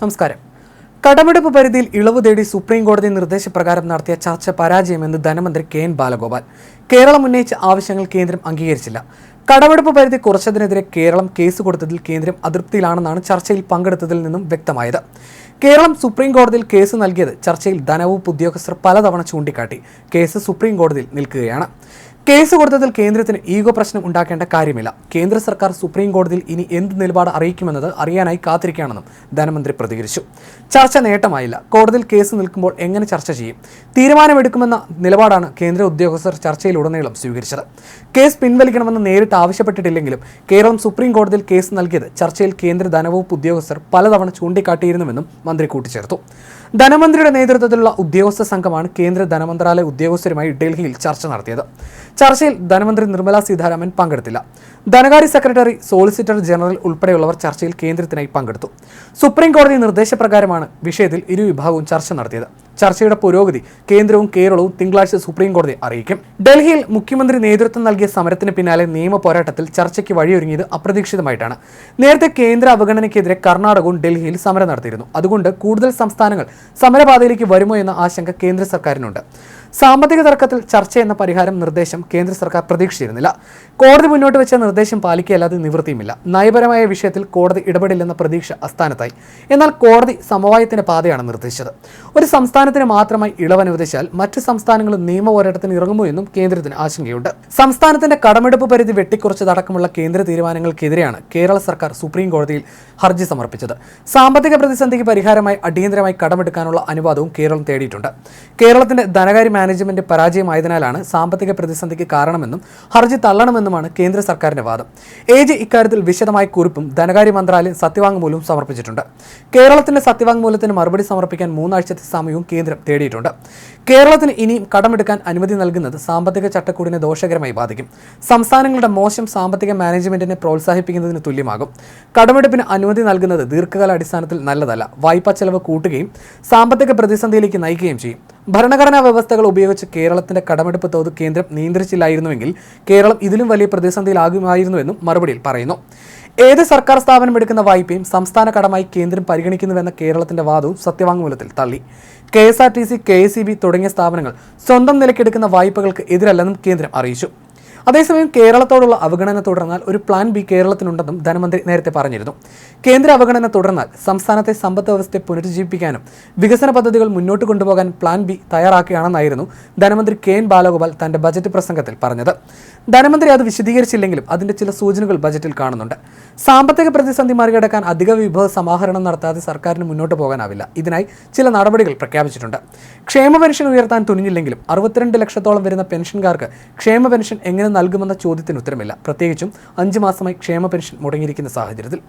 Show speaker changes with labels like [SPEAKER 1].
[SPEAKER 1] നമസ്കാരം. കടമെടുപ്പ് പരിധിയിൽ ഇളവ് തേടി സുപ്രീം കോടതി നിർദ്ദേശപ്രകാരം നടത്തിയ ചർച്ച പരാജയമെന്ന് ധനമന്ത്രി കെ എൻ ബാലഗോപാൽ. കേരളം ഉന്നയിച്ച ആവശ്യങ്ങൾ കേന്ദ്രം അംഗീകരിച്ചില്ല. കടമെടുപ്പ് പരിധി കുറച്ചതിനെതിരെ കേരളം കേസ് കൊടുത്തതിൽ കേന്ദ്രം അതൃപ്തിയിലാണെന്നാണ് ചർച്ചയിൽ പങ്കെടുത്തതിൽ നിന്നും വ്യക്തമായത്. കേരളം സുപ്രീം കോടതിയിൽ കേസ് നൽകിയത് ചർച്ചയിൽ ധനവകുപ്പ് ഉദ്യോഗസ്ഥർ പലതവണ ചൂണ്ടിക്കാട്ടി. കേസ് സുപ്രീം കോടതിയിൽ നിൽക്കുകയാണ്. കേസ് കൊടുത്തതിൽ കേന്ദ്രത്തിന് ഈഗോ പ്രശ്നം ഉണ്ടാക്കേണ്ട കാര്യമില്ല. കേന്ദ്ര സർക്കാർ സുപ്രീം കോടതിയിൽ ഇനി എന്ത് നിലപാട് അറിയിക്കുമെന്നത് അറിയാനായി കാത്തിരിക്കുകയാണെന്നും ധനമന്ത്രി പ്രതികരിച്ചു. ചർച്ച നേട്ടമായില്ല. കോടതിയിൽ കേസ് നിൽക്കുമ്പോൾ എങ്ങനെ ചർച്ച ചെയ്യും? തീരുമാനമെടുക്കുമെന്ന നിലപാടാണ് കേന്ദ്ര ഉദ്യോഗസ്ഥർ ചർച്ചയിലുടനീളം സ്വീകരിച്ചത്. കേസ് പിൻവലിക്കണമെന്ന് നേരിട്ട് ആവശ്യപ്പെട്ടിട്ടില്ലെങ്കിലും കേരളം സുപ്രീം കോടതിയിൽ കേസ് നൽകിയത് ചർച്ചയിൽ കേന്ദ്ര ധനവകുപ്പ് ഉദ്യോഗസ്ഥർ പലതവണ ചൂണ്ടിക്കാട്ടിയിരുന്നുവെന്നും മന്ത്രി കൂട്ടിച്ചേർത്തു. ധനമന്ത്രിയുടെ നേതൃത്വത്തിലുള്ള ഉദ്യോഗസ്ഥ സംഘമാണ് കേന്ദ്ര ധനമന്ത്രാലയ ഉദ്യോഗസ്ഥരുമായി ഡൽഹിയിൽ ചർച്ച നടത്തിയത്. ചർച്ചയിൽ ധനമന്ത്രി നിർമ്മല സീതാരാമൻ പങ്കെടുത്തില്ല. ധനകാര്യ സെക്രട്ടറി സോളിസിറ്റർ ജനറൽ ഉൾപ്പെടെയുള്ളവർ ചർച്ചയിൽ കേന്ദ്രത്തിനായി പങ്കെടുത്തു. സുപ്രീം കോടതി നിർദ്ദേശപ്രകാരമാണ് വിഷയത്തിൽ ഇരുവിഭാഗവും ചർച്ച നടത്തിയത്. ചർച്ചയുടെ പുരോഗതി കേന്ദ്രവും കേരളവും തിങ്കളാഴ്ച സുപ്രീം കോടതി അറിയിക്കും. ഡൽഹിയിൽ മുഖ്യമന്ത്രി നേതൃത്വം നൽകിയ സമരത്തിന് പിന്നാലെ നിയമ പോരാട്ടത്തിൽ ചർച്ചയ്ക്ക് വഴിയൊരുങ്ങിയത് അപ്രതീക്ഷിതമായിട്ടാണ്. നേരത്തെ കേന്ദ്ര അവഗണനയ്ക്കെതിരെ കർണാടകവും ഡൽഹിയിൽ സമരം നടത്തിയിരുന്നു. അതുകൊണ്ട് കൂടുതൽ സംസ്ഥാനങ്ങൾ സമരപാതയിലേക്ക് വരുമോ എന്ന ആശങ്ക കേന്ദ്ര സർക്കാരിനുണ്ട്. സാമ്പത്തിക തർക്കത്തിൽ ചർച്ച എന്ന പരിഹാരം നിർദ്ദേശം കേന്ദ്ര സർക്കാർ പ്രതീക്ഷിച്ചിരുന്നില്ല. കോടതി മുന്നോട്ട് വെച്ച നിർദ്ദേശം പാലിക്കുകയല്ലാതെ നിവൃത്തിയുമില്ല. നയപരമായ വിഷയത്തിൽ കോടതി ഇടപെടില്ലെന്ന പ്രതീക്ഷ അസ്ഥാനത്തായി. എന്നാൽ കോടതി സമവായത്തിന്റെ പാതയാണ് നിർദ്ദേശിച്ചത്. ഒരു സംസ്ഥാനത്തിന് മാത്രമായി ഇളവ് അനുവദിച്ചാൽ മറ്റ് സംസ്ഥാനങ്ങൾ നിയമ പോരാട്ടത്തിന് ഇറങ്ങുമോ എന്നും കേന്ദ്രത്തിന് ആശങ്കയുണ്ട്. സംസ്ഥാനത്തിന്റെ കടമെടുപ്പ് പരിധി വെട്ടിക്കുറച്ചതടക്കമുള്ള കേന്ദ്ര തീരുമാനങ്ങൾക്കെതിരെയാണ് കേരള സർക്കാർ സുപ്രീം കോടതിയിൽ ഹർജി സമർപ്പിച്ചത്. സാമ്പത്തിക പ്രതിസന്ധിക്ക് പരിഹാരമായി അടിയന്തരമായി കടമെടുക്കാനുള്ള അനുവാദവും കേരളം തേടിയിട്ടുണ്ട്. കേരളത്തിന്റെ ധനകാര്യ മാനേജ്മെന്റ് പരാജയമായതിനാലാണ് സാമ്പത്തിക പ്രതിസന്ധിക്ക് കാരണമെന്നും ഹർജി തള്ളണമെന്നുമാണ് കേന്ദ്ര സർക്കാരിന്റെ വാദം. എ ജി ഇക്കാര്യത്തിൽ വിശദമായ കുറിപ്പും ധനകാര്യ മന്ത്രാലയം സത്യവാങ്മൂലവും സമർപ്പിച്ചിട്ടുണ്ട്. കേരളത്തിന്റെ സത്യവാങ്മൂലത്തിന് മറുപടി സമർപ്പിക്കാൻ മൂന്നാഴ്ചത്തെ സമയവും കേന്ദ്രം തേടിയിട്ടുണ്ട്. കേരളത്തിന് ഇനിയും കടമെടുക്കാൻ അനുമതി നൽകുന്നത് സാമ്പത്തിക ചട്ടക്കൂടിനെ ദോഷകരമായി ബാധിക്കും. സംസ്ഥാനങ്ങളുടെ മോശം സാമ്പത്തിക മാനേജ്മെന്റിനെ പ്രോത്സാഹിപ്പിക്കുന്നതിന് തുല്യമാകും. കടമെടുപ്പിന് അനുമതി നൽകുന്നത് ദീർഘകാല അടിസ്ഥാനത്തിൽ നല്ലതല്ല. വായ്പാ ചെലവ് കൂട്ടുകയും സാമ്പത്തിക പ്രതിസന്ധിയിലേക്ക് നയിക്കുകയും ചെയ്യും. ഭരണഘടനാ വ്യവസ്ഥകൾ ഉപയോഗിച്ച് കേരളത്തിന്റെ കടമെടുപ്പ് തോത് കേന്ദ്രം നിയന്ത്രിച്ചില്ലായിരുന്നുവെങ്കിൽ കേരളം ഇതിലും വലിയ പ്രതിസന്ധിയിലാകുമായിരുന്നുവെന്നും മറുപടിയിൽ പറയുന്നു. ഏത് സർക്കാർ സ്ഥാപനം എടുക്കുന്ന വായ്പയും സംസ്ഥാന കടമായി കേന്ദ്രം പരിഗണിക്കുന്നുവെന്ന കേരളത്തിന്റെ വാദവും സത്യവാങ്മൂലത്തിൽ തള്ളി. K S R T C K S E B തുടങ്ങിയ സ്ഥാപനങ്ങൾ സ്വന്തം നിലയ്ക്കെടുക്കുന്ന വായ്പകൾക്ക് എതിരല്ലെന്നും കേന്ദ്രം അറിയിച്ചു. അതേസമയം കേരളത്തോടുള്ള അവഗണന തുടർന്നാൽ ഒരു പ്ലാൻ ബി കേരളത്തിനുണ്ടെന്നും ധനമന്ത്രി നേരത്തെ പറഞ്ഞിരുന്നു. കേന്ദ്ര അവഗണന തുടർന്നാൽ സംസ്ഥാനത്തെ സമ്പദ് വ്യവസ്ഥയെ പുനരുജ്ജീവിപ്പിക്കാനും വികസന പദ്ധതികൾ മുന്നോട്ട് കൊണ്ടുപോകാൻ പ്ലാൻ ബി തയ്യാറാക്കുകയാണെന്നായിരുന്നു ധനമന്ത്രി കെ എൻ ബാലഗോപാൽ തന്റെ ബജറ്റ് പ്രസംഗത്തിൽ പറഞ്ഞത്. ധനമന്ത്രി അത് വിശദീകരിച്ചില്ലെങ്കിലും അതിന്റെ ചില സൂചനകൾ ബജറ്റിൽ കാണുന്നുണ്ട്. സാമ്പത്തിക പ്രതിസന്ധി മറികടക്കാൻ അധിക വിഭവ സമാഹരണം നടത്താതെ സർക്കാരിന് മുന്നോട്ട് പോകാനാവില്ല. ഇതിനായി ചില നടപടികൾ പ്രഖ്യാപിച്ചിട്ടുണ്ട്. ക്ഷേമ പെൻഷൻ ഉയർത്താൻ തുനിഞ്ഞില്ലെങ്കിലും അറുപത്തിരണ്ട് ലക്ഷത്തോളം വരുന്ന പെൻഷൻകാർക്ക് ക്ഷേമ പെൻഷൻ എങ്ങനെ നൽകുമെന്ന ചോദ്യത്തിന് ഉത്തരമില്ല. പ്രത്യേകിച്ചും അഞ്ച് മാസമായി ക്ഷേമ പെൻഷൻ മുടങ്ങിയിരിക്കുന്ന സാഹചര്യത്തിൽ.